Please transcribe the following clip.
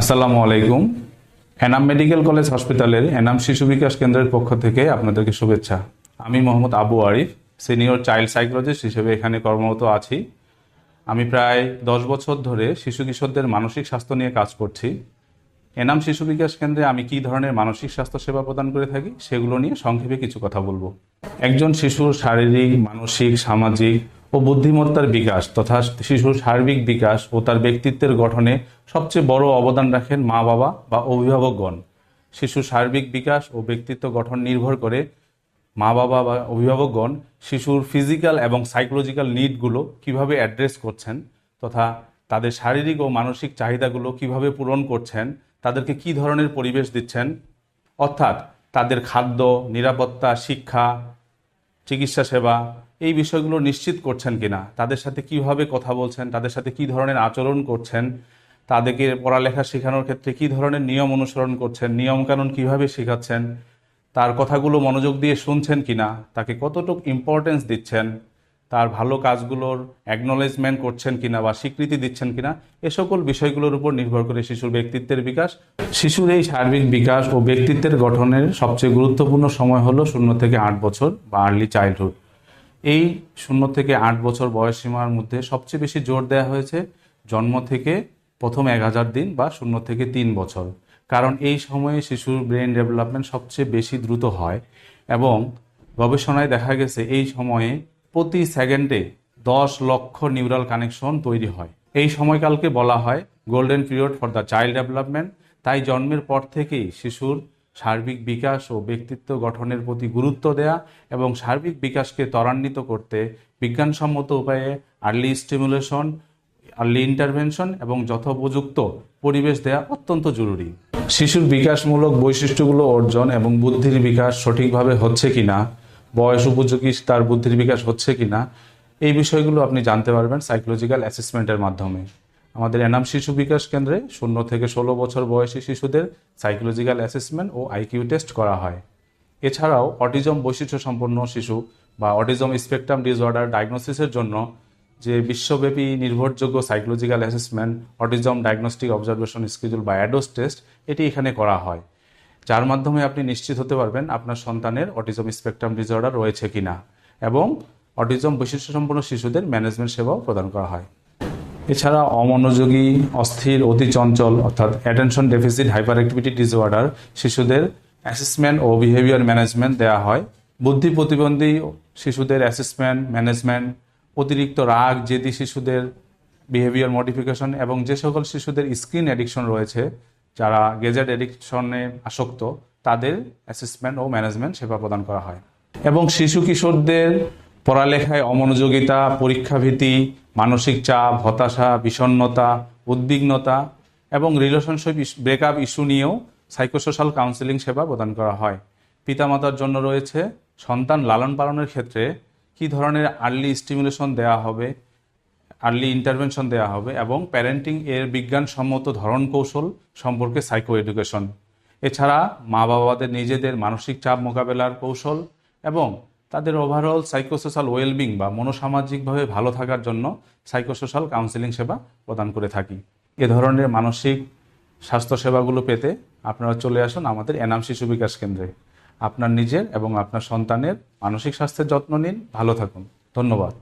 আসসালামু আলাইকুম। Enam medical college হসপিটালের এনাম শিশু বিকাশ কেন্দ্রের পক্ষ থেকে আপনাদেরকে শুভেচ্ছা। আমি Mohammad Abu Arif, senior child psychologist হিসেবে এখানে কর্মরত আছি। আমি প্রায় দশ বছর ধরে শিশু কিশোরদের মানসিক স্বাস্থ্য নিয়ে কাজ করছি। এনাম শিশু বিকাশ কেন্দ্রে আমি কী ধরনের মানসিক স্বাস্থ্য সেবা প্রদান করে থাকি সেগুলো নিয়ে সংক্ষেপে কিছু কথা বলব। একজন শিশুর শারীরিক, মানসিক, সামাজিক ও বুদ্ধিমত্তার বিকাশ তথা শিশুর সার্বিক বিকাশ ও তার ব্যক্তিত্বের গঠনে সবচেয়ে বড় অবদান রাখেন মা বাবা বা অভিভাবকগণ। শিশুর সার্বিক বিকাশ ও ব্যক্তিত্ব গঠন নির্ভর করে মা বাবা বা অভিভাবকগণ শিশুর ফিজিক্যাল এবং সাইকোলজিক্যাল নিডগুলো কীভাবে অ্যাড্রেস করছেন তথা তাদের শারীরিক ও মানসিক চাহিদাগুলো কীভাবে পূরণ করছেন, তাদেরকে কি ধরনের পরিবেশ দিচ্ছেন, অর্থাৎ তাদের খাদ্য, নিরাপত্তা, শিক্ষা চিকিৎসা সেবা, এই বিষয়গুলো নিশ্চিত করছেন কিনা, তাদের সাথে কীভাবে কথা বলছেন, তাদের সাথে কি ধরনের আচরণ করছেন, তাদেরকে পড়ালেখা শেখানোর ক্ষেত্রে কি ধরনের নিয়ম অনুসরণ করছেন, নিয়মকানুন কীভাবে শেখাচ্ছেন, তার কথাগুলো মনোযোগ দিয়ে শুনছেন কিনা, তাকে কতটুকু ইম্পর্টেন্স দিচ্ছেন তার ভালো কাজগুলোর অ্যাকনোলেজমেন্ট করছেন কিনা বা স্বীকৃতি দিচ্ছেন কিনা, এ সকল বিষয়গুলোর উপর নির্ভর করে শিশুর ব্যক্তিত্বের বিকাশ। শিশুর এই সার্বিক বিকাশ ও ব্যক্তিত্বের গঠনের সবচেয়ে গুরুত্বপূর্ণ সময় হলো শূন্য থেকে আট বছর বা আর্লি চাইল্ডহুড এই শূন্য থেকে আট বছর বয়স সীমার মধ্যে সবচেয়ে বেশি জোর দেওয়া হয়েছে জন্ম থেকে প্রথম এক হাজার দিন বা শূন্য থেকে তিন বছর। কারণ এই সময়ে শিশুর ব্রেন ডেভেলপমেন্ট সবচেয়ে বেশি দ্রুত হয় এবং গবেষণায় দেখা গেছে এই সময়ে প্রতি সেকেন্ডে দশ লক্ষ নিউরাল কানেকশন তৈরি হয়। এই সময়কালকে বলা হয় golden period for the child development. তাই জন্মের পর থেকেই শিশুর সার্বিক বিকাশ ও ব্যক্তিত্ব গঠনের প্রতি গুরুত্ব দেয়া এবং সার্বিক বিকাশকে ত্বরান্বিত করতে বিজ্ঞানসম্মত উপায়ে আর্লি স্টিমুলেশন আর্লি ইন্টারভেনশন এবং যথোপযুক্ত পরিবেশ দেয়া অত্যন্ত জরুরি। শিশুর বিকাশমূলক বৈশিষ্ট্যগুলো অর্জন এবং বুদ্ধির বিকাশ সঠিকভাবে হচ্ছে কিনা বয়স উপযোগী, তার বুদ্ধির বিকাশ হচ্ছে কিনা, এই বিষয়গুলো আপনি জানতে পারবেন সাইকোলজিক্যাল অ্যাসেসমেন্টের মাধ্যমে। আমাদের এনাম শিশু বিকাশ কেন্দ্রে শূন্য থেকে ষোলো বছর বয়সী শিশুদের সাইকোলজিক্যাল অ্যাসেসমেন্ট ও আইকিউ টেস্ট করা হয়। এছাড়াও অটিজম বৈশিষ্ট্য সম্পন্ন শিশু বা অটিজম স্পেকট্রাম ডিসঅর্ডার ডায়াগনোসিসের জন্য যে বিশ্বব্যাপী নির্ভরযোগ্য psychological assessment autism diagnostic observation schedule বা অ্যাডোস টেস্ট এটি এখানে করা হয়। যার মাধ্যমে আপনি নিশ্চিত হতে পারবেন আপনার সন্তানের অটিজম স্পেকট্রাম ডিসঅর্ডার রয়েছে কিনা এবং অটিজম বৈশিষ্ট্য সম্পন্ন শিশুদের ম্যানেজমেন্ট সেবাও প্রদান করা হয়। এছাড়া অমনোযোগী, অস্থির, অতি চঞ্চল অর্থাৎ অ্যাটেনশন ডেফিসিট হাইপার অ্যাক্টিভিটি ডিসঅর্ডার শিশুদের অ্যাসেসমেন্ট ও বিহেভিয়ার ম্যানেজমেন্ট দেওয়া হয়। বুদ্ধি প্রতিবন্ধী শিশুদের অ্যাসেসমেন্ট, ম্যানেজমেন্ট, অতিরিক্ত রাগ, জেদি শিশুদের বিহেভিয়ার মডিফিকেশন এবং যে সকল শিশুদের স্ক্রিন অ্যাডিকশন রয়েছে যারা গেজেট এডিকশনে আসক্ত, তাদের অ্যাসেসমেন্ট ও ম্যানেজমেন্ট সেবা প্রদান করা হয়। এবং শিশু কিশোরদের পড়ালেখায় অমনোযোগিতা, পরীক্ষাভীতি, মানসিক চাপ, হতাশা, বিষণ্ণতা, উদ্বিগ্নতা এবং রিলেশনশিপ ব্রেকআপ ইস্যু নিয়েও সাইকোসোশ্যাল কাউন্সেলিং সেবা প্রদান করা হয়। পিতামাতার জন্য রয়েছে সন্তান লালন পালনের ক্ষেত্রে কী ধরনের আর্লি স্টিমুলেশন দেওয়া হবে আর্লি ইন্টারভেনশন দেওয়া হবে এবং প্যারেন্টিং এর বিজ্ঞানসম্মত ধরন কৌশল সম্পর্কে সাইকো এডুকেশন এছাড়া মা বাবাদের নিজেদের মানসিক চাপ মোকাবেলার কৌশল এবং তাদের ওভারঅল সাইকোসোশ্যাল ওয়েলবিং বা মনোসামাজিকভাবে ভালো থাকার জন্য সাইকোসোশ্যাল কাউন্সেলিং সেবা প্রদান করে থাকি। এ ধরনের মানসিক স্বাস্থ্য সেবাগুলো পেতে আপনারা চলে আসুন আমাদের এনাম শিশু বিকাশ কেন্দ্রে। আপনার নিজের এবং আপনার সন্তানের মানসিক স্বাস্থ্যের যত্ন নিন, ভালো থাকুন। ধন্যবাদ।